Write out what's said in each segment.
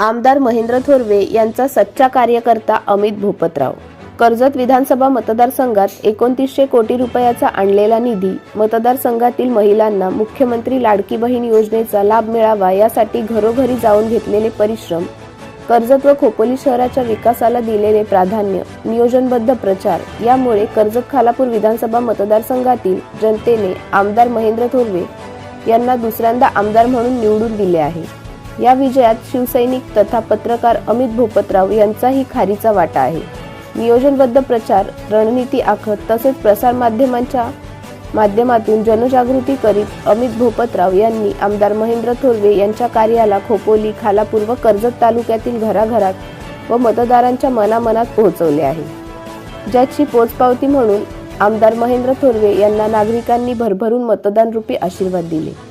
आमदार महेंद्र थोरवे यांचा सच्चा कार्यकर्ता अमित भूपतराव. कर्जत विधानसभा मतदारसंघात एकोणतीसशे कोटी रुपयाचा आणलेला निधी मतदारसंघातील महिलांना मुख्यमंत्री लाडकी बहीण योजनेचा लाभ मिळावा यासाठी घरोघरी जाऊन घेतलेले परिश्रम कर्जत व खोपोली शहराच्या विकासाला दिलेले प्राधान्य नियोजनबद्ध प्रचार यामुळे कर्जत खालापूर विधानसभा मतदारसंघातील जनतेने आमदार महेंद्र थोरवे यांना दुसऱ्यांदा आमदार म्हणून निवडून दिले आहे. या विजयात शिवसैनिक तथा पत्रकार अमित भोपतराव यांचाही खारीचा वाटा आहे. नियोजनबद्ध प्रचार रणनीती आखत तसेच प्रसारमाध्यमांच्या माध्यमातून जनजागृती करीत अमित भोपतराव यांनी आमदार महेंद्र थोरवे यांच्या कार्याला खोपोली खालापूर व कर्जत तालुक्यातील घराघरात व मतदारांच्या मनामनात पोहोचवले आहे. ज्याची पोचपावती म्हणून आमदार महेंद्र थोरवे यांना नागरिकांनी भरभरून मतदानरूपी आशीर्वाद दिले.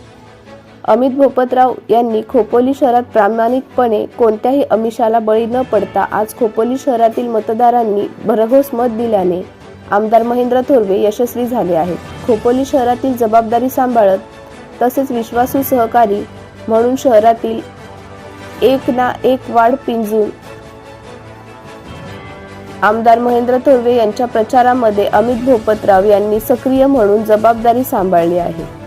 अमित भोपतराव यांनी खोपोली शहरात प्रामाणिकपणे कोणत्याही अमिषाला बळी न पडता आज खोपोली शहरातील मतदारांनी भरघोस मत दिल्याने आमदार महेंद्र थोरवे यशस्वी झाले आहेत. खोपोली शहरातील जबाबदारी सांभाळत तसेच विश्वासू सहकारी म्हणून शहरातील एक ना एक वाढ पिंजून आमदार महेंद्र थोरवे यांच्या प्रचारामध्ये अमित भोपतराव यांनी सक्रिय म्हणून जबाबदारी सांभाळली आहे.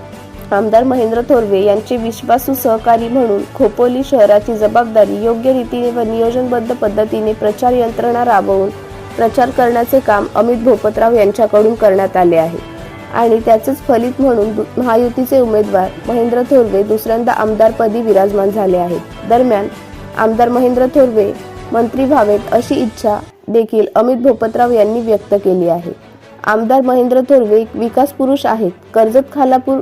आमदार महेंद्र थोरवे यांचे विश्वासू सहकारी म्हणून खोपोली शहराची जबाबदारी योग्य रीतीने व नियोजनबद्ध पद्धतीने प्रचार यंत्रणा राबवून प्रचार करण्याचे काम अमित भोपतराव यांच्याकडून करण्यात आले आहे. आणि त्याचेच फलित म्हणून महायुतीचे उमेदवार महेंद्र थोरवे दुसऱ्यांदा आमदारपदी विराजमान झाले आहेत. दरम्यान आमदार महेंद्र थोरवे मंत्री व्हावेत अशी इच्छा देखील अमित भोपतराव यांनी व्यक्त केली आहे. आमदार महेंद्र थोरवे एक विकास पुरुष आहेत. कर्जत खालापूर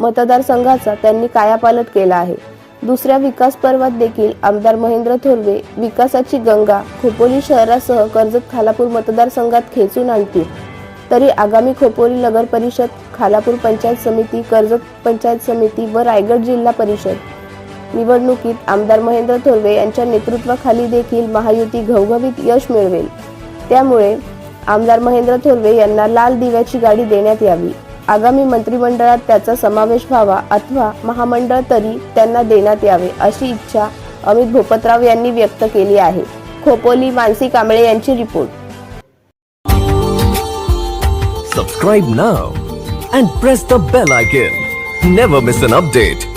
मतदारसंघाचा त्यांनी कायापालट केला आहे. दुसऱ्या विकास पर्वात देखील आमदार महेंद्र थोरवे विकासाची गंगा खोपोली शहरासह कर्जत खालापूर मतदारसंघात खेचून आणतील. तरी आगामी खोपोली नगर परिषद खालापूर पंचायत समिती कर्जत पंचायत समिती व रायगड जिल्हा परिषद निवडणुकीत आमदार महेंद्र थोरवे यांच्या नेतृत्वाखाली देखील महायुती घवघवीत यश मिळवेल. त्यामुळे आमदार महेंद्र थोरवे यांना लाल दिव्याची गाडी देण्यात यावी. आगामी मंत्रिमंडळात त्याचा समावेश व्हावा अथवा महामंडळ तरी त्यांना देण्यात यावे अशी इच्छा अमित भोपतराव यांनी व्यक्त केली आहे. खोपोली मानसी कांबळे यांची report. Subscribe now and press the bell icon never miss an update